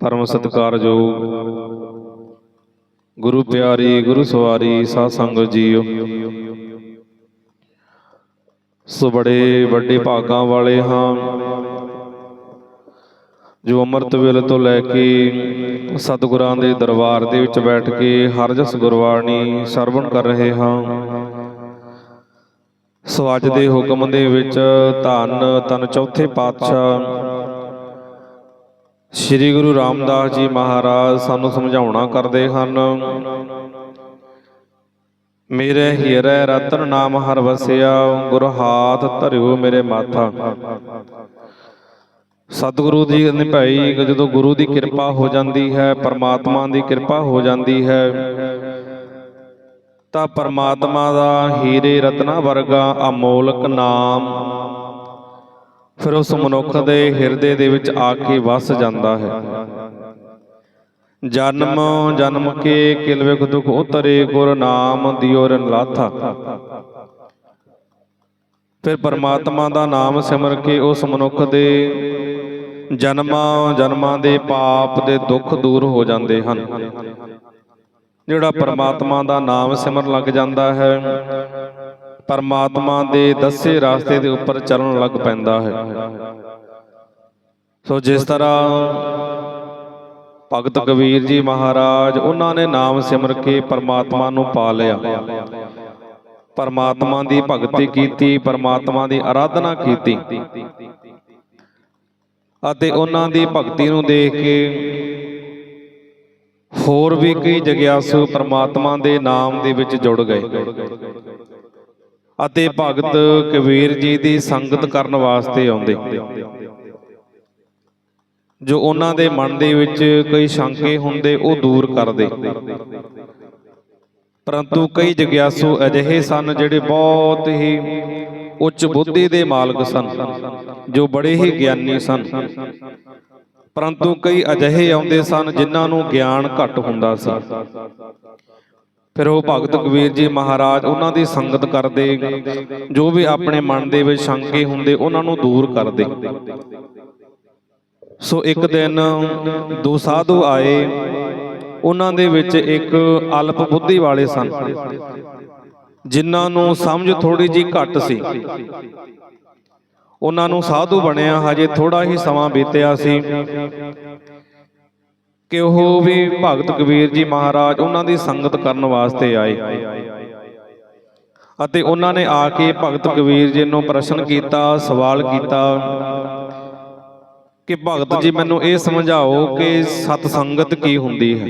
ਪਰਮ ਸਤਿਕਾਰਯੋਗ। ਗੁਰੂ ਪਿਆਰੀ ਗੁਰੂ ਸਵਾਰੀ ਸਾਧ ਸੰਗਤ ਜੀਓ। ਸੋ ਬੜੇ ਵੱਡੇ ਭਾਗਾਂ ਵਾਲੇ ਹਾਂ। ਜੋ ਅੰਮ੍ਰਿਤ ਵੇਲੇ ਤੋਂ ਲੈ ਕੇ ਸਤਿਗੁਰਾਂ ਦੇ ਦਰਬਾਰ ਦੇ ਵਿੱਚ ਬੈਠ ਕੇ ਹਰ ਜਸ ਗੁਰਬਾਣੀ ਸਰਵਣ ਕਰ ਰਹੇ ਹਾਂ। ਸੋ ਅੱਜ ਦੇ ਹੁਕਮ ਦੇ ਵਿੱਚ ਧੰਨ ਤਨ ਚੌਥੇ ਪਾਤਸ਼ਾਹ ਸ੍ਰੀ ਗੁਰੂ ਰਾਮਦਾਸ ਜੀ ਮਹਾਰਾਜ ਸਾਨੂੰ ਸਮਝਾਉਣਾ ਕਰਦੇ ਹਨ। ਮੇਰੇ ਹੀਰੇ ਰਤਨ ਨਾਮ ਹਰ ਵਸਿਆ, ਗੁਰ ਹਾਥ ਧਰਿਓ ਮੇਰੇ ਮਾਥਾ। ਸਤਿਗੁਰੂ ਜੀ ਨੇ ਭਾਈ ਜਦੋਂ ਗੁਰੂ ਦੀ ਕਿਰਪਾ ਹੋ ਜਾਂਦੀ ਹੈ, ਪਰਮਾਤਮਾ ਦੀ ਕਿਰਪਾ ਹੋ ਜਾਂਦੀ ਹੈ, ਤਾਂ ਪਰਮਾਤਮਾ ਦਾ ਹੀਰੇ ਰਤਨਾ ਵਰਗਾ ਅਮੋਲਕ ਨਾਮ ਫਿਰ ਉਸ ਮਨੁੱਖ ਦੇ ਹਿਰਦੇ ਦੇ ਵਿੱਚ ਆ ਕੇ ਵਸ ਜਾਂਦਾ ਹੈ। ਜਨਮ ਜਨਮ ਕੇ ਕਿਲ ਵਿਖ ਦੁਖ ਉਤਰੇ ਗੁਰ ਨਾਮ ਦਿਓ ਰਨ ਲਾਥਾ ਫਿਰ ਪਰਮਾਤਮਾ ਦਾ ਨਾਮ ਸਿਮਰ ਕੇ ਉਸ ਮਨੁੱਖ ਦੇ ਜਨਮਾਂ ਜਨਮਾਂ ਦੇ ਪਾਪ ਦੇ ਦੁੱਖ ਦੂਰ ਹੋ ਜਾਂਦੇ ਹਨ। ਜਿਹੜਾ ਪਰਮਾਤਮਾ ਦਾ ਨਾਮ ਸਿਮਰਨ ਲੱਗ ਜਾਂਦਾ ਹੈ ਪਰਮਾਤਮਾ ਦੇ ਦੱਸੇ ਰਸਤੇ ਦੇ ਉੱਪਰ ਚੱਲਣ ਲੱਗ ਪੈਂਦਾ ਹੈ। ਸੋ ਜਿਸ ਤਰ੍ਹਾਂ ਭਗਤ ਕਬੀਰ ਜੀ ਮਹਾਰਾਜ, ਉਹਨਾਂ ਨੇ ਨਾਮ ਸਿਮਰ ਕੇ ਪਰਮਾਤਮਾ ਨੂੰ ਪਾ ਲਿਆ। ਪਰਮਾਤਮਾ ਦੀ ਭਗਤੀ ਕੀਤੀ, ਪਰਮਾਤਮਾ ਦੀ ਆਰਾਧਨਾ ਕੀਤੀ ਅਤੇ ਉਹਨਾਂ ਦੀ ਭਗਤੀ ਨੂੰ ਦੇਖ ਕੇ ਹੋਰ ਵੀ ਕਈ ਜਗਿਆਸੂ ਪਰਮਾਤਮਾ ਦੇ ਨਾਮ ਦੇ ਵਿੱਚ ਜੁੜ ਗਏ। ਅਤੇ ਭਗਤ ਕਬੀਰ ਜੀ ਦੀ ਸੰਗਤ ਕਰਨ ਵਾਸਤੇ ਆਉਂਦੇ। ਜੋ ਉਹਨਾਂ ਦੇ ਮਨ ਦੇ ਵਿੱਚ ਕਈ ਸ਼ੰਕੇ ਹੁੰਦੇ, ਉਹ ਦੂਰ ਕਰਦੇ। ਪਰੰਤੂ ਕਈ ਜਗਿਆਸੂ ਅਜਿਹੇ ਸਨ ਜਿਹੜੇ ਬਹੁਤ ਹੀ ਉੱਚ ਬੁੱਧੀ ਦੇ ਮਾਲਕ ਸਨ, ਜੋ ਬੜੇ ਹੀ ਗਿਆਨੀ ਸਨ। ਪਰੰਤੂ ਕਈ ਅਜਿਹੇ ਆਉਂਦੇ ਸਨ ਜਿਨ੍ਹਾਂ ਨੂੰ ਗਿਆਨ ਘੱਟ ਹੁੰਦਾ ਸੀ। ਫਿਰ ਉਹ ਭਗਤ ਕਬੀਰ ਜੀ ਮਹਾਰਾਜ ਉਹਨਾਂ ਦੀ ਸੰਗਤ ਕਰਦੇ, ਜੋ ਵੀ ਆਪਣੇ ਮਨ ਦੇ ਵਿੱਚ ਸ਼ੰਕੇ ਹੁੰਦੇ, ਉਹਨਾਂ ਨੂੰ ਦੂਰ ਕਰਦੇ। ਸੋ ਇੱਕ ਦਿਨ ਦੋ ਸਾਧੂ ਆਏ, ਉਹਨਾਂ ਦੇ ਵਿੱਚ ਇੱਕ ਅਲਪ ਬੁੱਧੀ ਵਾਲੇ ਸਨ, ਜਿਨ੍ਹਾਂ ਨੂੰ ਸਮਝ ਥੋੜੀ ਜੀ ਘੱਟ ਸੀ। ਉਹਨਾਂ ਨੂੰ ਸਾਧੂ ਬਣਿਆ, ਹਜੇ ਥੋੜਾ ਹੀ ਸਮਾਂ ਬੀਤਿਆ ਸੀ। ਕਿ ਉਹ ਵੀ ਭਗਤ ਕਬੀਰ ਜੀ ਮਹਾਰਾਜ ਉਹਨਾਂ ਦੀ ਸੰਗਤ ਕਰਨ ਵਾਸਤੇ ਆਏ। ਅਤੇ ਉਹਨਾਂ ਨੇ ਆ ਕੇ ਭਗਤ ਕਬੀਰ ਜੀ ਨੂੰ ਪ੍ਰਸ਼ਨ ਕੀਤਾ, ਸਵਾਲ ਕੀਤਾ ਕਿ ਭਗਤ ਜੀ, ਮੈਨੂੰ ਇਹ ਸਮਝਾਓ ਕਿ ਸਤ ਸੰਗਤ ਕੀ ਹੁੰਦੀ ਹੈ?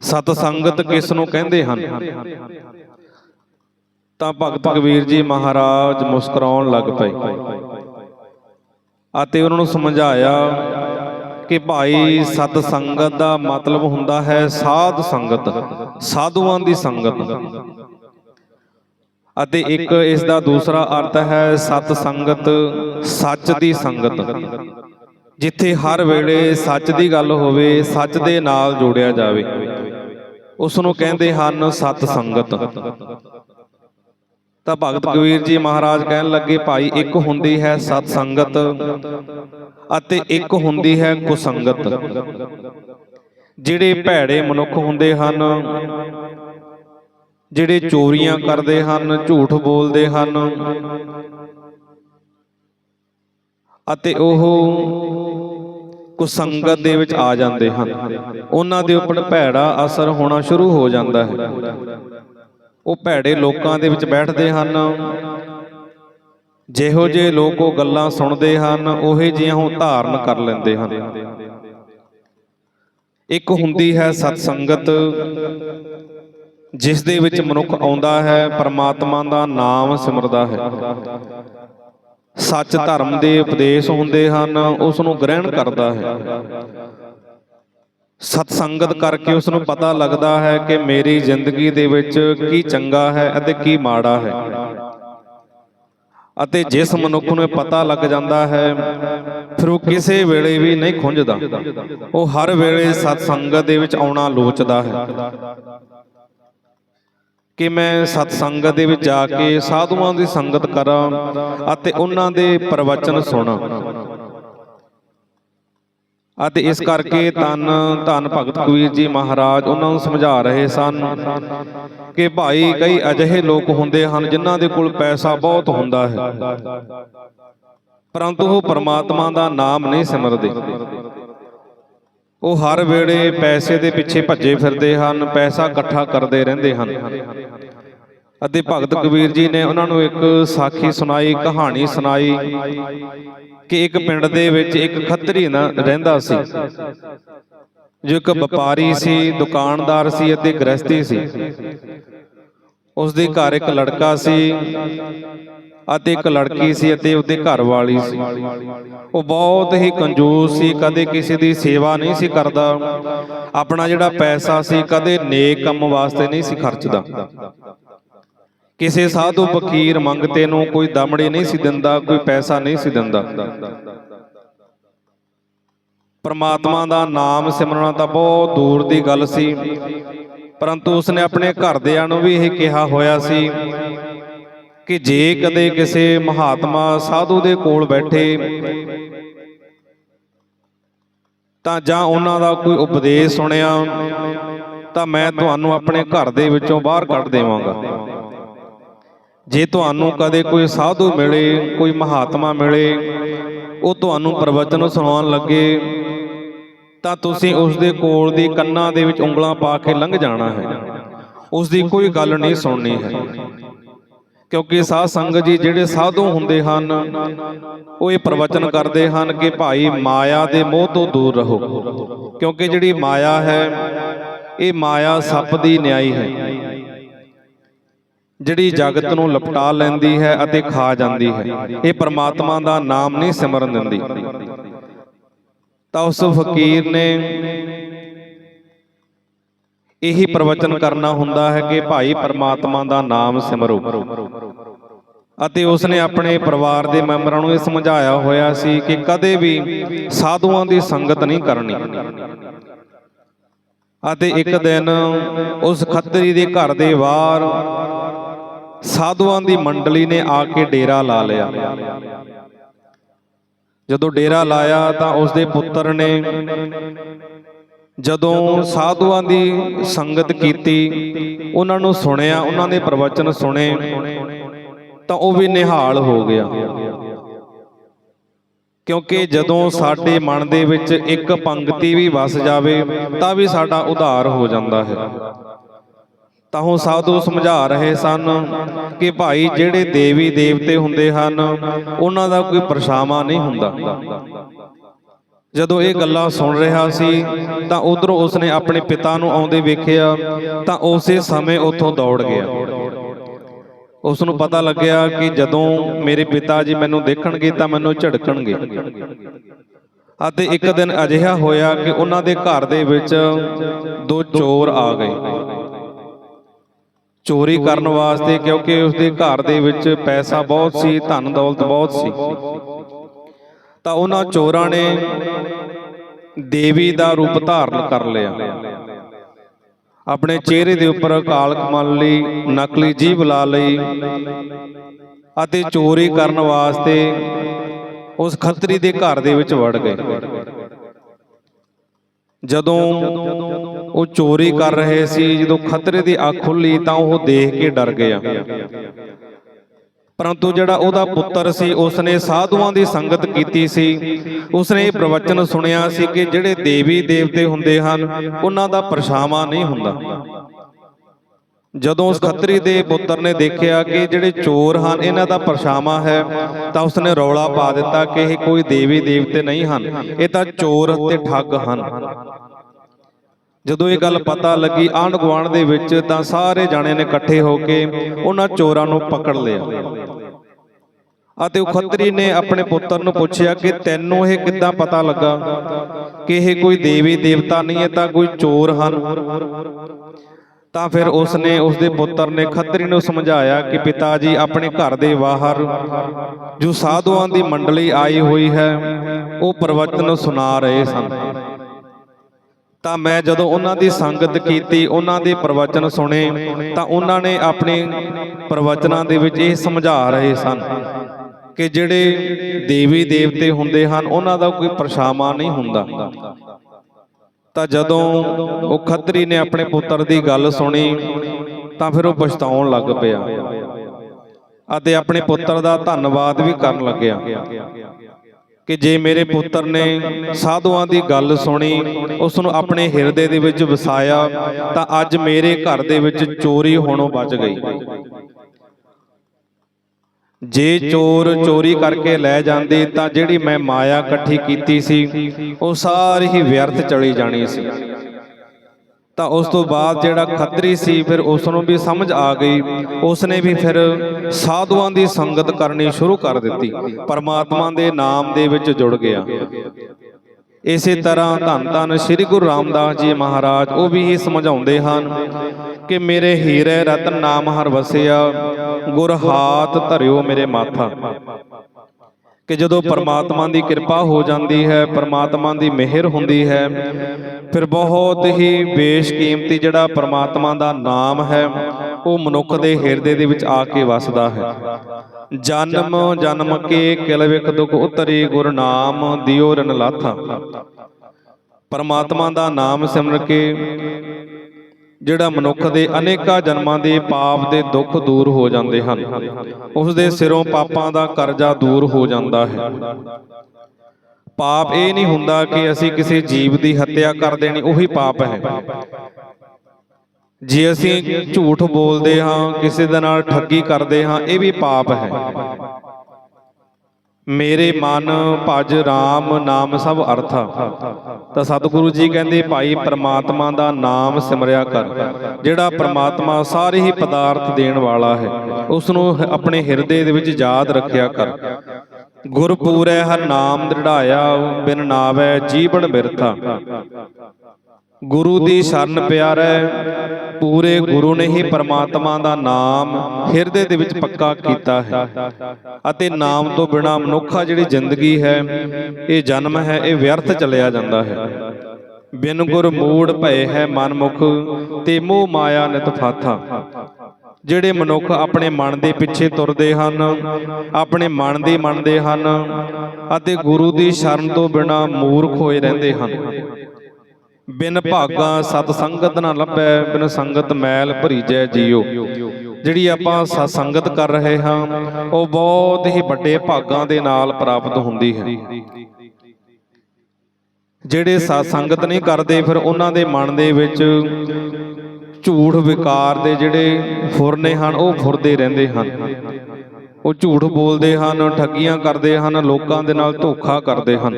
ਸਤ ਸੰਗਤ ਕਿਸ ਨੂੰ ਕਹਿੰਦੇ ਹਨ? ਤਾਂ ਭਗਤ ਕਬੀਰ ਜੀ ਮਹਾਰਾਜ ਮੁਸਕਰਾਉਣ ਲੱਗ ਪਏ। ਅਤੇ ਉਹਨਾਂ ਨੂੰ ਸਮਝਾਇਆ ਕਿ ਭਾਈ ਸਤ ਸੰਗਤ ਦਾ ਮਤਲਬ ਹੁੰਦਾ ਹੈ ਸਾਧ ਸੰਗਤ, ਸਾਧੂਆਂ ਦੀ ਸੰਗਤ। ਅਤੇ ਇੱਕ ਇਸ ਦਾ ਦੂਸਰਾ ਅਰਥ ਹੈ ਸਤ ਸੰਗਤ, ਸੱਚ ਦੀ ਸੰਗਤ। ਜਿੱਥੇ ਹਰ ਵੇਲੇ ਸੱਚ ਦੀ ਗੱਲ ਹੋਵੇ, ਸੱਚ ਦੇ ਨਾਲ ਜੋੜਿਆ ਜਾਵੇ। ਉਸ ਨੂੰ ਕਹਿੰਦੇ ਹਨ ਸਤ ਸੰਗਤ। ਤਾਂ ਭਗਤ ਕਬੀਰ ਜੀ ਮਹਾਰਾਜ ਕਹਿਣ ਲੱਗੇ ਭਾਈ ਇੱਕ ਹੁੰਦੀ ਹੈ ਸਤ ਸੰਗਤ ਅਤੇ ਇੱਕ ਹੁੰਦੀ ਹੈ ਕੁਸੰਗਤ। ਜਿਹੜੇ ਭੈੜੇ ਮਨੁੱਖ ਹੁੰਦੇ ਹਨ ਜਿਹੜੇ ਚੋਰੀਆਂ ਕਰਦੇ ਹਨ ਝੂਠ ਬੋਲਦੇ ਹਨ। ਅਤੇ ਉਹ ਕੁਸੰਗਤ ਦੇ ਵਿੱਚ ਆ ਜਾਂਦੇ ਹਨ। ਉਹਨਾਂ ਦੇ ਉੱਪਰ ਭੈੜਾ ਅਸਰ ਹੋਣਾ ਸ਼ੁਰੂ ਹੋ ਜਾਂਦਾ ਹੈ। ਉਹ ਭੈੜੇ ਲੋਕਾਂ ਦੇ ਵਿੱਚ ਬੈਠਦੇ ਹਨ। ਜਿਹੋ ਜਿਹੇ ਲੋਕ ਉਹ ਗੱਲਾਂ ਸੁਣਦੇ ਹਨ, ਉਹੇ ਜਿਹੀਆਂ ਉਹ ਧਾਰਨ ਕਰ ਲੈਂਦੇ ਹਨ। ਇੱਕ ਹੁੰਦੀ ਹੈ ਸਤ ਸੰਗਤ, ਜਿਸ ਦੇ ਵਿੱਚ ਮਨੁੱਖ ਆਉਂਦਾ ਹੈ, ਪਰਮਾਤਮਾ ਦਾ ਨਾਮ ਸਿਮਰਦਾ ਹੈ। ਸੱਚ ਧਰਮ ਦੇ ਉਪਦੇਸ਼ ਹੁੰਦੇ ਹਨ, ਉਸ ਨੂੰ ਗ੍ਰਹਿਣ ਕਰਦਾ ਹੈ। ਸਤ ਸੰਗਤ ਕਰਕੇ ਉਸ ਨੂੰ ਪਤਾ ਲੱਗਦਾ ਹੈ ਕਿ ਮੇਰੀ ਜ਼ਿੰਦਗੀ ਦੇ ਵਿੱਚ ਕੀ ਚੰਗਾ ਹੈ ਅਤੇ ਕੀ ਮਾੜਾ ਹੈ। ਅਤੇ ਜਿਸ ਮਨੁੱਖ ਨੂੰ ਇਹ ਪਤਾ ਲੱਗ ਜਾਂਦਾ ਹੈ ਫਿਰ ਉਹ ਕਿਸੇ ਵੇਲੇ ਵੀ ਨਹੀਂ ਖੁੰਝਦਾ। ਉਹ ਹਰ ਵੇਲੇ ਸਤ ਸੰਗਤ ਦੇ ਵਿੱਚ ਆਉਣਾ ਲੋਚਦਾ ਹੈ। ਕਿ ਮੈਂ ਸਤ ਸੰਗਤ ਦੇ ਵਿੱਚ ਜਾ ਕੇ ਸਾਧੂਆਂ ਦੀ ਸੰਗਤ ਕਰਾਂ ਅਤੇ ਉਹਨਾਂ ਦੇ ਪ੍ਰਵਚਨ ਸੁਣਾ। ਅਤੇ ਇਸ ਕਰਕੇ ਤਨ ਧੰਨ ਭਗਤ ਕਬੀਰ ਜੀ ਮਹਾਰਾਜ ਉਹਨਾਂ ਨੂੰ ਸਮਝਾ ਰਹੇ ਸਨ ਕਿ ਭਾਈ ਕਈ ਅਜਿਹੇ ਲੋਕ ਹੁੰਦੇ ਹਨ ਜਿਨ੍ਹਾਂ ਦੇ ਕੋਲ ਪੈਸਾ ਬਹੁਤ ਹੁੰਦਾ ਹੈ। ਪਰੰਤੂ ਉਹ ਪਰਮਾਤਮਾ ਦਾ ਨਾਮ ਨਹੀਂ ਸਿਮਰਦੇ। ਉਹ ਹਰ ਵੇਲੇ ਪੈਸੇ ਦੇ ਪਿੱਛੇ ਭੱਜੇ ਫਿਰਦੇ ਹਨ ਪੈਸਾ ਇਕੱਠਾ ਕਰਦੇ ਰਹਿੰਦੇ ਹਨ। ਅਤੇ ਭਗਤ ਕਬੀਰ ਜੀ ਨੇ ਉਹਨਾਂ ਨੂੰ ਇੱਕ ਸਾਖੀ ਸੁਣਾਈ ਕਹਾਣੀ ਸੁਣਾਈ ਕਿ ਇੱਕ ਪਿੰਡ ਦੇ ਵਿੱਚ ਇੱਕ ਖੱਤਰੀ ਨਾ ਰਹਿੰਦਾ ਸੀ ਜੋ ਇੱਕ ਵਪਾਰੀ ਸੀ ਦੁਕਾਨਦਾਰ ਸੀ ਅਤੇ ਗ੍ਰਸਤੀ ਸੀ ਉਸ ਦੇ ਘਰ ਇੱਕ ਲੜਕਾ ਸੀ ਅਤੇ ਇੱਕ ਲੜਕੀ ਸੀ ਅਤੇ ਉਹਦੇ ਘਰ ਵਾਲੀ ਸੀ। ਉਹ ਬਹੁਤ ਹੀ ਕੰਜੂਸ ਸੀ ਕਦੇ ਕਿਸੇ ਦੀ ਸੇਵਾ ਨਹੀਂ ਸੀ ਕਰਦਾ। ਆਪਣਾ ਜਿਹੜਾ ਪੈਸਾ ਸੀ ਕਦੇ ਨੇਕ ਕੰਮ ਵਾਸਤੇ ਨਹੀਂ ਸੀ ਖਰਚਦਾ। ਕਿਸੇ ਸਾਧੂ ਫਕੀਰ ਮੰਗਤੇ ਨੂੰ ਕੋਈ ਦਮੜੀ ਨਹੀਂ ਸੀ ਦਿੰਦਾ, ਕੋਈ ਪੈਸਾ ਨਹੀਂ ਸੀ ਦਿੰਦਾ। ਪਰਮਾਤਮਾ ਦਾ ਨਾਮ ਸਿਮਰਨਾ ਤਾਂ ਬਹੁਤ ਦੂਰ ਦੀ ਗੱਲ ਸੀ, ਪਰੰਤੂ ਉਸਨੇ ਆਪਣੇ ਘਰਦਿਆਂ ਨੂੰ ਵੀ ਇਹ ਕਿਹਾ ਹੋਇਆ ਸੀ ਕਿ ਜੇ ਕਦੇ ਕਿਸੇ ਮਹਾਤਮਾ ਸਾਧੂ ਦੇ ਕੋਲ ਬੈਠੇ, ਤਾਂ ਜਾਂ ਉਹਨਾਂ ਦਾ ਕੋਈ ਉਪਦੇਸ਼ ਸੁਣਿਆ, ਤਾਂ ਮੈਂ ਤੁਹਾਨੂੰ ਆਪਣੇ ਘਰ ਦੇ ਵਿੱਚੋਂ ਬਾਹਰ ਕੱਢ ਦੇਵਾਂਗਾ। ਜੇ ਤੁਹਾਨੂੰ ਕਦੇ ਕੋਈ ਸਾਧੂ ਮਿਲੇ ਕੋਈ ਮਹਾਤਮਾ ਮਿਲੇ ਉਹ ਤੁਹਾਨੂੰ ਪ੍ਰਵਚਨ ਸੁਣਾਉਣ ਲੱਗੇ ਤਾਂ ਤੁਸੀਂ ਉਸ ਦੇ ਕੋਲ ਦੀ ਕੰਨਾਂ ਦੇ ਵਿੱਚ ਉਂਗਲਾਂ ਪਾ ਕੇ ਲੰਘ ਜਾਣਾ ਹੈ। ਉਸ ਦੀ ਕੋਈ ਗੱਲ ਨਹੀਂ ਸੁਣਨੀ ਹੈ। ਕਿਉਂਕਿ ਸਾਧ ਸੰਗਤ ਜੀ ਜਿਹੜੇ ਸਾਧੂ ਹੁੰਦੇ ਹਨ ਉਹ ਇਹ ਪ੍ਰਵਚਨ ਕਰਦੇ ਹਨ ਕਿ ਭਾਈ ਮਾਇਆ ਦੇ ਮੋਹ ਤੋਂ ਦੂਰ ਰਹੋ। ਕਿਉਂਕਿ ਜਿਹੜੀ ਮਾਇਆ ਹੈ ਇਹ ਮਾਇਆ ਸੱਪ ਦੀ ਨਿਆਈ ਹੈ। ਜਿਹੜੀ ਜਗਤ ਨੂੰ ਲਪਟਾ ਲੈਂਦੀ ਹੈ ਅਤੇ ਖਾ ਜਾਂਦੀ ਹੈ। ਇਹ ਪ੍ਰਮਾਤਮਾ ਦਾ ਨਾਮ ਨਹੀਂ ਸਿਮਰਨ ਦਿੰਦੀ। ਤਾਂ ਉਸ ਫਕੀਰ ਨੇ ਇਹੀ ਪ੍ਰਵਚਨ ਕਰਨਾ ਹੁੰਦਾ ਹੈ ਕਿ ਭਾਈ ਪਰਮਾਤਮਾ ਦਾ ਨਾਮ ਸਿਮਰੋ। ਅਤੇ ਉਸਨੇ ਆਪਣੇ ਪਰਿਵਾਰ ਦੇ ਮੈਂਬਰਾਂ ਨੂੰ ਇਹ ਸਮਝਾਇਆ ਹੋਇਆ ਸੀ ਕਿ ਕਦੇ ਵੀ ਸਾਧੂਆਂ ਦੀ ਸੰਗਤ ਨਹੀਂ ਕਰਨੀ। ਅਤੇ ਇੱਕ ਦਿਨ ਉਸ ਖੱਤਰੀ ਦੇ ਘਰ ਦੇ ਬਾਹਰ ਸਾਧੂਆਂ ਦੀ ਮੰਡਲੀ ਨੇ ਆ ਕੇ ਡੇਰਾ ਲਾ ਲਿਆ। ਜਦੋਂ ਡੇਰਾ ਲਾਇਆ ਤਾਂ ਉਸ ਦੇ ਪੁੱਤਰ ਨੇ ਜਦੋਂ ਸਾਧੂਆਂ ਦੀ ਸੰਗਤ ਕੀਤੀ, ਉਹਨਾਂ ਨੂੰ ਸੁਣਿਆ, ਉਹਨਾਂ ਦੇ ਪ੍ਰਵਚਨ ਸੁਣੇ, ਤਾਂ ਉਹ ਵੀ ਨਿਹਾਲ ਹੋ ਗਿਆ। ਕਿਉਂਕਿ ਜਦੋਂ ਸਾਡੇ ਮਨ ਦੇ ਵਿੱਚ ਇੱਕ ਪੰਕਤੀ ਵੀ ਵਸ ਜਾਵੇ, ਤਾਂ ਵੀ ਸਾਡਾ ਉਧਾਰ ਹੋ ਜਾਂਦਾ ਹੈ। ਤਾਂ ਉਹ ਸਾਧੂ ਸਮਝਾ ਰਹੇ ਸਨ ਕਿ ਭਾਈ ਜਿਹੜੇ ਦੇਵੀ ਦੇਵਤੇ ਹੁੰਦੇ ਹਨ, ਉਹਨਾਂ ਦਾ ਕੋਈ ਪਰਛਾਵਾਂ ਨਹੀਂ ਹੁੰਦਾ। ਜਦੋਂ ਇਹ ਗੱਲਾਂ ਸੁਣ ਰਿਹਾ ਸੀ, ਤਾਂ ਉਧਰੋਂ ਉਸਨੇ ਆਪਣੇ ਪਿਤਾ ਨੂੰ ਆਉਂਦੇ ਵੇਖਿਆ, ਤਾਂ ਉਸੇ ਸਮੇਂ ਉੱਥੋਂ ਦੌੜ ਗਿਆ। ਉਸ ਨੂੰ ਪਤਾ ਲੱਗਿਆ ਕਿ ਜਦੋਂ ਮੇਰੇ ਪਿਤਾ ਜੀ ਮੈਨੂੰ ਦੇਖਣਗੇ, ਤਾਂ ਮੈਨੂੰ ਝੜਕਣਗੇ। ਅਤੇ ਇੱਕ ਦਿਨ ਅਜਿਹਾ ਹੋਇਆ ਕਿ ਉਹਨਾਂ ਦੇ ਘਰ ਦੇ ਵਿੱਚ ਦੋ ਚੋਰ ਆ ਗਏ। ਚੋਰੀ ਕਰਨ ਵਾਸਤੇ ਕਿਉਂਕਿ ਉਸਦੇ ਘਰ ਦੇ ਵਿੱਚ ਪੈਸਾ ਬਹੁਤ ਸੀ ਧਨ ਦੌਲਤ ਬਹੁਤ ਸੀ। ਤਾਂ ਉਹਨਾਂ ਚੋਰਾਂ ਨੇ ਦੇਵੀ ਦਾ ਰੂਪ ਧਾਰਨ ਕਰ ਲਿਆ। ਆਪਣੇ ਚਿਹਰੇ ਦੇ ਉੱਪਰ ਕਾਲਕ ਮੰਨ ਲਈ ਨਕਲੀ ਜੀਭ ਲਾ ਲਈ ਅਤੇ ਚੋਰੀ ਕਰਨ ਵਾਸਤੇ ਉਸ ਖੱਤਰੀ ਦੇ ਘਰ ਦੇ ਵਿੱਚ ਵੜ ਗਏ। ਜਦੋਂ ਉਹ ਚੋਰੀ ਕਰ ਰਹੇ ਸੀ, ਜਦੋਂ ਖਤਰੇ ਦੀ ਅੱਖ ਖੁੱਲੀ, ਤਾਂ ਉਹ ਦੇਖ ਕੇ ਡਰ ਗਿਆ। ਪਰੰਤੂ ਜਿਹੜਾ ਉਹਦਾ ਪੁੱਤਰ ਸੀ, ਉਸਨੇ ਸਾਧੂਆਂ ਦੀ ਸੰਗਤ ਕੀਤੀ ਸੀ। ਉਸਨੇ ਇਹ ਪ੍ਰਵਚਨ ਸੁਣਿਆ ਸੀ ਕਿ ਜਿਹੜੇ ਦੇਵੀ ਦੇਵਤੇ ਹੁੰਦੇ ਹਨ, ਉਹਨਾਂ ਦਾ ਪਰਛਾਵਾਂ ਨਹੀਂ ਹੁੰਦਾ। ਜਦੋਂ ਉਸ ਖੱਤਰੀ ਦੇ ਪੁੱਤਰ ਨੇ ਦੇਖਿਆ ਕਿ ਜਿਹੜੇ ਚੋਰ ਹਨ ਇਹਨਾਂ ਦਾ ਪਰਛਾਵਾਂ ਹੈ ਤਾਂ ਉਸਨੇ ਰੌਲਾ ਪਾ ਦਿੱਤਾ ਕਿ ਇਹ ਕੋਈ ਦੇਵੀ ਦੇਵਤੇ ਨਹੀਂ ਹਨ ਇਹ ਤਾਂ ਚੋਰ ਤੇ ਠੱਗ ਹਨ। ਜਦੋਂ ਇਹ ਗੱਲ ਪਤਾ ਲੱਗੀ ਆਂਢ ਗੁਆਂਢ ਦੇ ਵਿੱਚ ਤਾਂ ਸਾਰੇ ਜਾਣੇ ਨੇ ਇਕੱਠੇ ਹੋ ਕੇ ਉਹਨਾਂ ਚੋਰਾਂ ਨੂੰ ਪਕੜ ਲਿਆ। ਅਤੇ ਉਹ ਖੱਤਰੀ ਨੇ ਆਪਣੇ ਪੁੱਤਰ ਨੂੰ ਪੁੱਛਿਆ ਕਿ ਤੈਨੂੰ ਇਹ ਕਿੱਦਾਂ ਪਤਾ ਲੱਗਾ ਕਿ ਇਹ ਕੋਈ ਦੇਵੀ ਦੇਵਤਾ ਨਹੀਂ ਹੈ ਤਾਂ ਕੋਈ ਚੋਰ ਹਨ। ਤਾਂ ਫਿਰ ਉਸਨੇ ਉਸਦੇ ਪੁੱਤਰ ਨੇ ਖੱਤਰੀ ਨੂੰ ਸਮਝਾਇਆ ਕਿ ਪਿਤਾ ਜੀ ਆਪਣੇ ਘਰ ਦੇ ਬਾਹਰ ਜੋ ਸਾਧੂਆਂ ਦੀ ਮੰਡਲੀ ਆਈ ਹੋਈ ਹੈ ਉਹ ਪ੍ਰਵਚਨ ਸੁਣਾ ਰਹੇ ਸਨ। ਤਾਂ ਮੈਂ ਜਦੋਂ ਉਹਨਾਂ ਦੀ ਸੰਗਤ ਕੀਤੀ ਉਹਨਾਂ ਦੇ ਪ੍ਰਵਚਨ ਸੁਣੇ ਤਾਂ ਉਹਨਾਂ ਨੇ ਆਪਣੇ ਪ੍ਰਵਚਨਾਂ ਦੇ ਵਿੱਚ ਇਹ ਸਮਝਾ ਰਹੇ ਸਨ ਕਿ ਜਿਹੜੇ ਦੇਵੀ ਦੇਵਤੇ ਹੁੰਦੇ ਹਨ ਉਹਨਾਂ ਦਾ ਕੋਈ ਪਰਛਾਵਾਂ ਨਹੀਂ ਹੁੰਦਾ। ਤਾਂ ਜਦੋਂ ਉਹ ਖੱਤਰੀ ਨੇ ਆਪਣੇ ਪੁੱਤਰ ਦੀ ਗੱਲ ਸੁਣੀ, ਤਾਂ ਫਿਰ ਉਹ ਪਛਤਾਉਣ ਲੱਗ ਪਿਆ ਅਤੇ ਆਪਣੇ ਪੁੱਤਰ ਦਾ ਧੰਨਵਾਦ ਵੀ ਕਰਨ ਲੱਗਿਆ ਕਿ ਜੇ ਮੇਰੇ ਪੁੱਤਰ ਨੇ ਸਾਧੂਆਂ ਦੀ ਗੱਲ ਸੁਣੀ ਉਸ ਨੂੰ ਆਪਣੇ ਹਿਰਦੇ ਦੇ ਵਿੱਚ ਵਸਾਇਆ, ਤਾਂ ਅੱਜ ਮੇਰੇ ਘਰ ਦੇ ਵਿੱਚ ਚੋਰੀ ਹੋਣੋਂ ਬਚ ਗਈ। ਜੇ ਚੋਰ ਚੋਰੀ ਕਰਕੇ ਲੈ ਜਾਂਦੇ ਤਾਂ ਜਿਹੜੀ ਮੈਂ ਮਾਇਆ ਇਕੱਠੀ ਕੀਤੀ ਸੀ, ਉਹ ਸਾਰੀ ਹੀ ਵਿਅਰਥ ਚਲੀ ਜਾਣੀ ਸੀ। ਤਾਂ ਉਸ ਤੋਂ ਬਾਅਦ ਜਿਹੜਾ ਖੱਤਰੀ ਸੀ, ਫਿਰ ਉਸ ਨੂੰ ਵੀ ਸਮਝ ਆ ਗਈ। ਉਸ ਨੇ ਵੀ ਫਿਰ ਸਾਧੂਆਂ ਦੀ ਸੰਗਤ ਕਰਨੀ ਸ਼ੁਰੂ ਕਰ ਦਿੱਤੀ। ਪਰਮਾਤਮਾ ਦੇ ਨਾਮ ਦੇ ਵਿੱਚ ਜੁੜ ਗਿਆ। ਇਸੇ ਤਰ੍ਹਾਂ ਧੰਨ ਧੰਨ ਸ੍ਰੀ ਗੁਰੂ ਰਾਮਦਾਸ ਜੀ ਮਹਾਰਾਜ ਉਹ ਵੀ ਇਹ ਸਮਝਾਉਂਦੇ ਹਨ ਕਿ ਮੇਰੇ ਹੀਰੇ ਰਤਨ ਨਾਮ ਹਰ ਵਸਿਆ ਗੁਰ ਹਾਥ ਧਰਿਓ ਮੇਰੇ ਮਾਥਾ। ਕਿ ਜਦੋਂ ਪਰਮਾਤਮਾ ਦੀ ਕਿਰਪਾ ਹੋ ਜਾਂਦੀ ਹੈ ਪਰਮਾਤਮਾ ਦੀ ਮਿਹਰ ਹੁੰਦੀ ਹੈ ਫਿਰ ਬਹੁਤ ਹੀ ਬੇਸ਼ਕੀਮਤੀ ਜਿਹੜਾ ਪਰਮਾਤਮਾ ਦਾ ਨਾਮ ਹੈ ਉਹ ਮਨੁੱਖ ਦੇ ਹਿਰਦੇ ਦੇ ਵਿੱਚ ਆ ਕੇ ਵਸਦਾ ਹੈ। ਜਨਮ ਜਨਮ ਕੇ ਕਿਲ ਵਿਖ ਦੁਖ ਉਤਰੀ ਗੁਰ ਨਾਮ, ਦਿਓ ਰਨ ਲਾਥਾ। ਪਰਮਾਤਮਾ ਦਾ ਨਾਮ ਸਿਮਰ ਕੇ, ਜਿਹੜਾ ਮਨੁੱਖ ਦੇ ਅਨੇਕਾਂ ਜਨਮਾਂ ਦੇ ਪਾਪ ਦੇ ਦੁੱਖ ਦੂਰ ਹੋ ਜਾਂਦੇ ਹਨ, ਉਸ ਦੇ ਸਿਰੋਂ ਪਾਪਾਂ ਦਾ ਕਰਜ਼ਾ ਦੂਰ ਹੋ ਜਾਂਦਾ ਹੈ। ਪਾਪ ਇਹ ਨਹੀਂ ਹੁੰਦਾ ਕਿ ਅਸੀਂ ਕਿਸੇ ਜੀਵ ਦੀ ਹੱਤਿਆ ਕਰ ਦੇਣੀ, ਉਹੀ ਪਾਪ ਹੈ। ਜੇ ਅਸੀਂ ਝੂਠ ਬੋਲਦੇ ਹਾਂ, ਕਿਸੇ ਦੇ ਨਾਲ ਠੱਗੀ ਕਰਦੇ ਹਾਂ, ਇਹ ਵੀ ਪਾਪ ਹੈ। ਮੇਰੇ ਮਨ ਭਜ RAM ਨਾਮ ਸਭ ਅਰਥਾ। ਤਾਂ ਸਤਿਗੁਰੂ ਜੀ ਕਹਿੰਦੇ, ਭਾਈ, ਪ੍ਰਮਾਤਮਾ ਦਾ ਨਾਮ ਸਿਮਰਿਆ ਕਰ, ਜਿਹੜਾ ਪ੍ਰਮਾਤਮਾ ਸਾਰੇ ਹੀ ਪਦਾਰਥ ਦੇਣ ਵਾਲਾ ਹੈ ਉਸ ਨੂੰ ਆਪਣੇ ਹਿਰਦੇ ਦੇ ਵਿੱਚ ਯਾਦ ਰੱਖਿਆ ਕਰ। ਗੁਰ ਪੂਰੈ ਹਰ ਨਾਮ ਦ੍ਰਿੜਾਇਆ, ਬਿਨ ਨਾਵੈ ਜੀਵਨ ਬਿਰਥਾ। ਗੁਰੂ ਦੀ ਸ਼ਰਨ ਪਿਆਰੈ। ਪੂਰੇ ਗੁਰੂ ਨੇ ਹੀ ਪਰਮਾਤਮਾ ਦਾ ਨਾਮ ਹਿਰਦੇ ਦੇ ਵਿੱਚ ਪੱਕਾ ਕੀਤਾ ਹੈ। ਅਤੇ ਨਾਮ ਤੋਂ ਬਿਨਾ ਮਨੁੱਖਾ ਜਿਹੜੀ ਜ਼ਿੰਦਗੀ ਹੈ ਇਹ ਜਨਮ ਹੈ ਇਹ ਵਿਅਰਥ ਚਲਿਆ ਜਾਂਦਾ ਹੈ। ਬਿਨ ਗੁਰ ਮੂੜ ਭਏ ਹੈ ਮਨਮੁਖ ਤੇ ਮੋਹ ਮਾਇਆ ਨਿਤ ਫਾਥਾ। ਜਿਹੜੇ ਮਨੁੱਖ ਆਪਣੇ ਮਨ ਦੇ ਪਿੱਛੇ ਤੁਰਦੇ ਹਨ ਆਪਣੇ ਮਨ ਦੀ ਮੰਨਦੇ ਹਨ ਅਤੇ ਗੁਰੂ ਦੀ ਸ਼ਰਨ ਤੋਂ ਬਿਨਾ ਮੂਰਖ ਹੋਏ ਰਹਿੰਦੇ ਹਨ। ਬਿਨ ਭਾਗਾ ਸਤ ਸੰਗਤ ਨਾ ਲੱਭੈ, ਬਿਨ ਸੰਗਤ ਮੈਲ ਭਰੀਜੈ ਜੀਓ। ਜਿਹੜੀ ਆਪਾਂ ਸਤ ਸੰਗਤ ਕਰ ਰਹੇ ਹਾਂ, ਉਹ ਬਹੁਤ ਹੀ ਵੱਡੇ ਭਾਗਾਂ ਦੇ ਨਾਲ ਪ੍ਰਾਪਤ ਹੁੰਦੀ ਹੈ। ਜਿਹੜੇ ਸਤ ਸੰਗਤ ਨਹੀਂ ਕਰਦੇ, ਫਿਰ ਉਹਨਾਂ ਦੇ ਮਨ ਦੇ ਵਿੱਚ ਝੂਠ ਵਿਕਾਰ ਦੇ ਜਿਹੜੇ ਫੁਰਨੇ ਹਨ, ਉਹ ਫੁਰਦੇ ਰਹਿੰਦੇ ਹਨ। ਉਹ ਝੂਠ ਬੋਲਦੇ ਹਨ, ਠੱਗੀਆਂ ਕਰਦੇ ਹਨ, ਲੋਕਾਂ ਦੇ ਨਾਲ ਧੋਖਾ ਕਰਦੇ ਹਨ।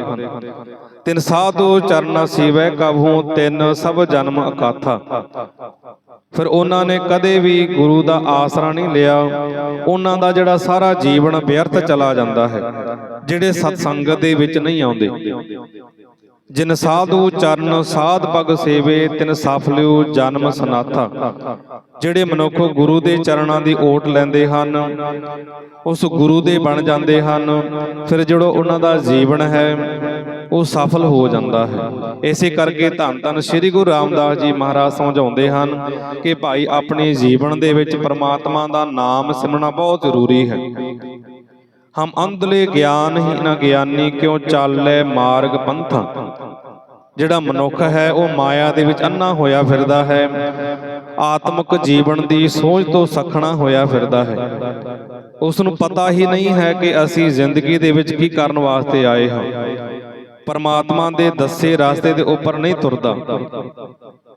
ਤਿਨ ਸਾਧੂ ਚਰਨ ਸੀਵੈ ਕਭੂ ਤਿੰਨ ਸਭ ਜਨਮ ਅਕਾਥਾ। ਫਿਰ ਉਹਨਾਂ ਨੇ ਕਦੇ ਵੀ ਗੁਰੂ ਦਾ ਆਸਰਾ ਨਹੀਂ ਲਿਆ। ਉਹਨਾਂ ਦਾ ਜਿਹੜਾ ਸਾਰਾ ਜੀਵਨ ਵਿਅਰਥ ਚਲਾ ਜਾਂਦਾ ਹੈ, ਜਿਹੜੇ ਸਤ ਸੰਗਤ ਦੇ ਵਿੱਚ ਨਹੀਂ ਆਉਂਦੇ। ਜਿਨ ਸਾਧੂ ਚਰਨ ਸਾਧ ਪਗ ਸੇਵੇ, ਤਿਨ ਸਫਲਿਓ ਜਨਮ ਸਨਾਥਾ। ਜਿਹੜੇ ਮਨੁੱਖ ਗੁਰੂ ਦੇ ਚਰਨਾਂ ਦੀ ਓਟ ਲੈਂਦੇ ਹਨ, ਉਸ ਗੁਰੂ ਦੇ ਬਣ ਜਾਂਦੇ ਹਨ। ਫਿਰ ਜਿਹੜਾ ਉਹਨਾਂ ਦਾ ਜੀਵਨ ਹੈ ਉਹ ਸਫਲ ਹੋ ਜਾਂਦਾ ਹੈ। ਇਸੇ ਕਰਕੇ ਧੰਨ ਧੰਨ ਸ੍ਰੀ ਗੁਰੂ ਰਾਮਦਾਸ ਜੀ ਮਹਾਰਾਜ ਸਮਝਾਉਂਦੇ ਹਨ ਕਿ ਭਾਈ ਆਪਣੇ ਜੀਵਨ ਦੇ ਵਿੱਚ ਪ੍ਰਮਾਤਮਾ ਦਾ ਨਾਮ ਸਿਮਰਨਾ ਬਹੁਤ ਜ਼ਰੂਰੀ ਹੈ। ਹਮ ਅੰਧਲੇ ਗਿਆਨ ਹੀ ਨਾ ਗਿਆਨੀ ਕਿਉ ਚਾਲੈ ਮਾਰਗ ਪੰਥਾ? ਜਿਹੜਾ ਮਨੁੱਖ ਹੈ, ਉਹ ਮਾਇਆ ਦੇ ਵਿੱਚ ਅੰਨਾ ਹੋਇਆ ਫਿਰਦਾ ਹੈ। ਆਤਮਿਕ ਜੀਵਨ ਦੀ ਸੋਚ ਤੋਂ ਸਖਣਾ ਹੋਇਆ ਫਿਰਦਾ ਹੈ। ਉਸ ਨੂੰ ਪਤਾ ਹੀ ਨਹੀਂ ਹੈ ਕਿ ਅਸੀਂ ਜ਼ਿੰਦਗੀ ਦੇ ਵਿੱਚ ਕੀ ਕਰਨ ਵਾਸਤੇ ਆਏ ਹਾਂ। ਪਰਮਾਤਮਾ ਦੇ ਦੱਸੇ ਰਸਤੇ ਦੇ ਉੱਪਰ ਨਹੀਂ ਤੁਰਦਾ।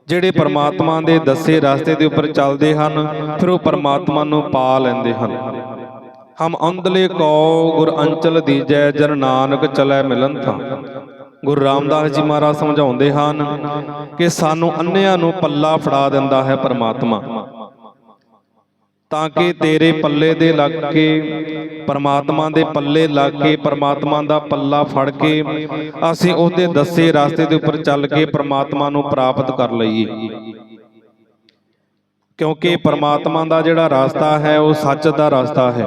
ਜਿਹੜੇ ਪਰਮਾਤਮਾ ਦੇ ਦੱਸੇ ਰਸਤੇ ਦੇ ਉੱਪਰ ਚੱਲਦੇ ਹਨ, ਫਿਰ ਉਹ ਪਰਮਾਤਮਾ ਨੂੰ ਪਾ ਲੈਂਦੇ ਹਨ। ਹਮ ਅੰਧਲੇ ਕੋ ਗੁਰ ਅੰਚਲ ਦੀਜੈ, ਜਨ ਨਾਨਕ ਚਲੈ ਮਿਲਨ ਥਾਂ। ਗੁਰੂ ਰਾਮਦਾਸ ਜੀ ਮਹਾਰਾਜ ਸਮਝਾਉਂਦੇ ਹਨ ਕਿ ਸਾਨੂੰ ਅੰਨਿਆਂ ਨੂੰ ਪੱਲਾ ਫੜਾ ਦਿੰਦਾ ਹੈ ਪਰਮਾਤਮਾ। ਤਾਂ ਕਿ ਤੇਰੇ ਪੱਲੇ ਦੇ ਲੱਗ ਕੇ, ਪਰਮਾਤਮਾ ਦੇ ਪੱਲੇ ਲੱਗ ਕੇ, ਪਰਮਾਤਮਾ ਦਾ ਪੱਲਾ ਫੜ ਕੇ ਅਸੀਂ ਉਹਦੇ ਦੱਸੇ ਰਸਤੇ ਦੇ ਉੱਪਰ ਚੱਲ ਕੇ ਪਰਮਾਤਮਾ ਨੂੰ ਪ੍ਰਾਪਤ ਕਰ ਲਈਏ। ਕਿਉਂਕਿ ਪਰਮਾਤਮਾ ਦਾ ਜਿਹੜਾ ਰਸਤਾ ਹੈ, ਉਹ ਸੱਚ ਦਾ ਰਸਤਾ ਹੈ।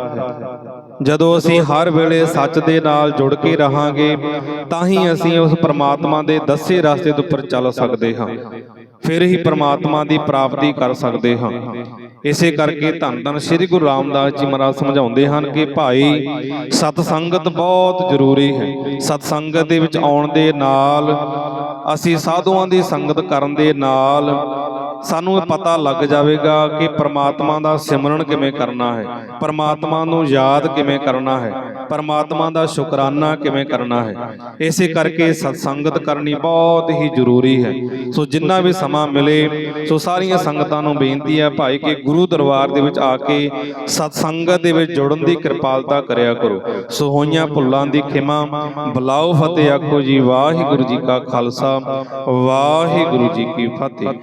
ਜਦੋਂ ਅਸੀਂ ਹਰ ਵੇਲੇ ਸੱਚ ਦੇ ਨਾਲ ਜੁੜ ਕੇ ਰਹਾਂਗੇ, ਤਾਂ ਹੀ ਅਸੀਂ ਉਸ ਪਰਮਾਤਮਾ ਦੇ ਦੱਸੇ ਰਸਤੇ ਦੇ ਉੱਪਰ ਚੱਲ ਸਕਦੇ ਹਾਂ। ਫਿਰ ਹੀ ਪਰਮਾਤਮਾ ਦੀ ਪ੍ਰਾਪਤੀ ਕਰ ਸਕਦੇ ਹਾਂ। ਇਸੇ ਕਰਕੇ ਧੰਨ ਧੰਨ ਸ੍ਰੀ ਗੁਰੂ ਰਾਮਦਾਸ ਜੀ ਮਹਾਰਾਜ ਸਮਝਾਉਂਦੇ ਹਨ ਕਿ ਭਾਈ, ਸਤ ਸੰਗਤ ਬਹੁਤ ਜ਼ਰੂਰੀ ਹੈ। ਸਤ ਸੰਗਤ ਦੇ ਵਿੱਚ ਆਉਣ ਦੇ ਨਾਲ, ਅਸੀਂ ਸਾਧੂਆਂ ਦੀ ਸੰਗਤ ਕਰਨ ਦੇ ਨਾਲ ਸਾਨੂੰ ਇਹ ਪਤਾ ਲੱਗ ਜਾਵੇਗਾ ਕਿ ਪ੍ਰਮਾਤਮਾ ਦਾ ਸਿਮਰਨ ਕਿਵੇਂ ਕਰਨਾ ਹੈ, ਪ੍ਰਮਾਤਮਾ ਨੂੰ ਯਾਦ ਕਿਵੇਂ ਕਰਨਾ ਹੈ। ਪਰਮਾਤਮਾ ਦਾ ਸ਼ੁਕਰਾਨਾ ਕਿਵੇਂ ਕਰਨਾ ਹੈ? ਇਸੇ ਕਰਕੇ ਸਤਸੰਗਤ ਕਰਨੀ ਬਹੁਤ ਹੀ ਜ਼ਰੂਰੀ ਹੈ। ਸੋ ਜਿੰਨਾ ਵੀ ਸਮਾਂ ਮਿਲੇ, ਸੋ ਸਾਰੀਆਂ ਸੰਗਤਾਂ ਨੂੰ ਬੇਨਤੀ ਹੈ ਭਾਈ ਕਿ ਗੁਰੂ ਦਰਬਾਰ ਦੇ ਵਿੱਚ ਆ ਕੇ ਸਤਸੰਗਤ ਦੇ ਵਿੱਚ ਜੁੜਨ ਦੀ ਕਿਰਪਾਲਤਾ ਕਰਿਆ ਕਰੋ। ਸੋ ਹੋਈਆਂ ਭੁੱਲਾਂ ਦੀ ਖਿਮਾ, ਬਲਾਓ ਫਤਿਹ ਆਖੋ ਜੀ, ਵਾਹਿਗੁਰੂ ਜੀ ਕਾ ਖਾਲਸਾ, ਵਾਹਿਗੁਰੂ ਜੀ ਕੀ ਫਤਿਹ।